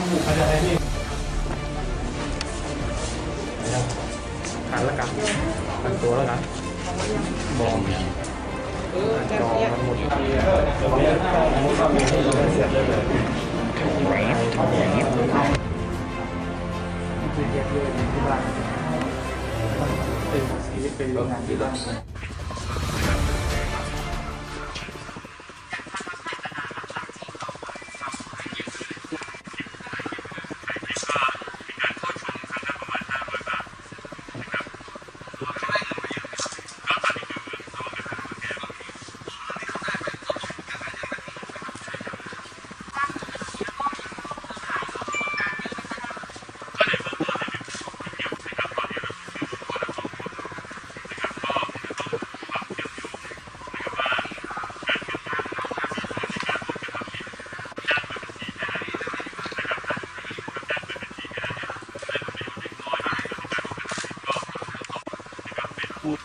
ต้องบุกเขาจะให้พี่ขันแล้วกันขันตัวแล้วกันบอมจอมันหมดมุดก็มีให้เราเสียเลยเลยคือย็บเลยที่บ้านเป็นชีวิตเป็นโรงงานที่บ้าน por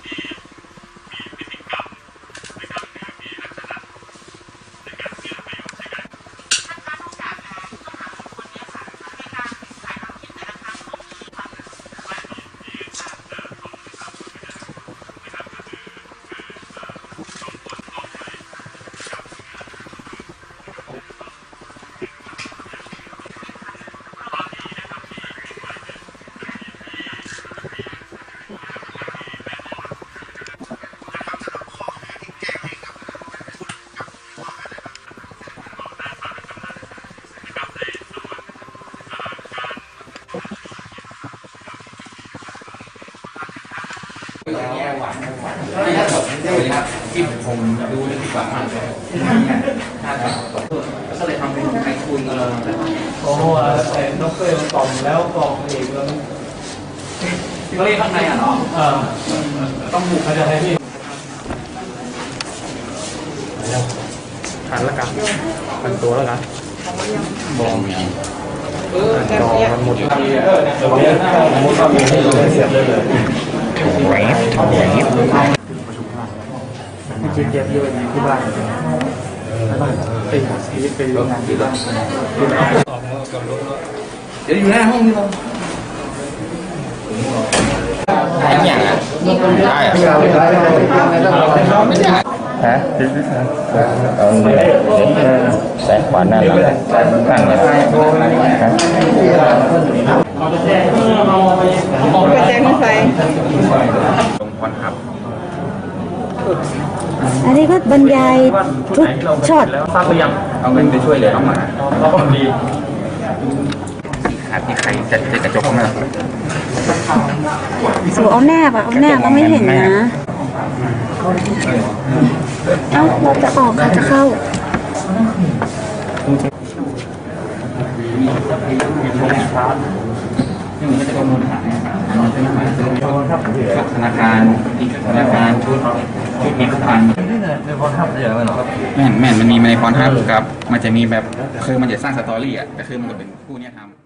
ที่ผมดูในที่กว่าก็เลยทำเป็นไอคุยเออโอ้โหไอ้นกเกยมันกล่อมแล้วกล่อมเองแล้วที่เขาเรียกข้างในอะเนาะต้องบุกเขาจะให้พี่ขันแล้วกันขันตัวแล้วกันบอมเออแค่เนี้ยมันหมดมุดก็มีให้เราเสียเลยเลยคือเลยที่เป็นชีวิตเป็นโรงงานที่บ้านเดี๋ยเราไอ้เนี่ย ได้อะฮะเอาเดี๋ยวแสงขวานหน้าหลังข้างเลยฮะ ไปแจ้งให้ใคร ลงควันครับ อันนี้ก็บรรยายทุกช็อตแล้วทราบหรือยังเอาเงินไปช่วยเหลือน้องหมาเราคนดีหาที่ใครจะจะกระจกเข้ามาสูเอาแนบอะเอาแนบเราไม่เห็นนะเอ้าเราจะออกค่ะจะเข้านี่มันก็จะเป็นมูลฐานธนาคารธนาคารชุดชุด มีทุกพันนี่เนี่ยในพรทับเยอะเลยเหรอครับแม่นแม่นมันมีในพรทับครับ มันจะมีแบบคือมันจะสร้างสตอรี่อะก็คือมันก็เป็นผู้เนี้ยทำ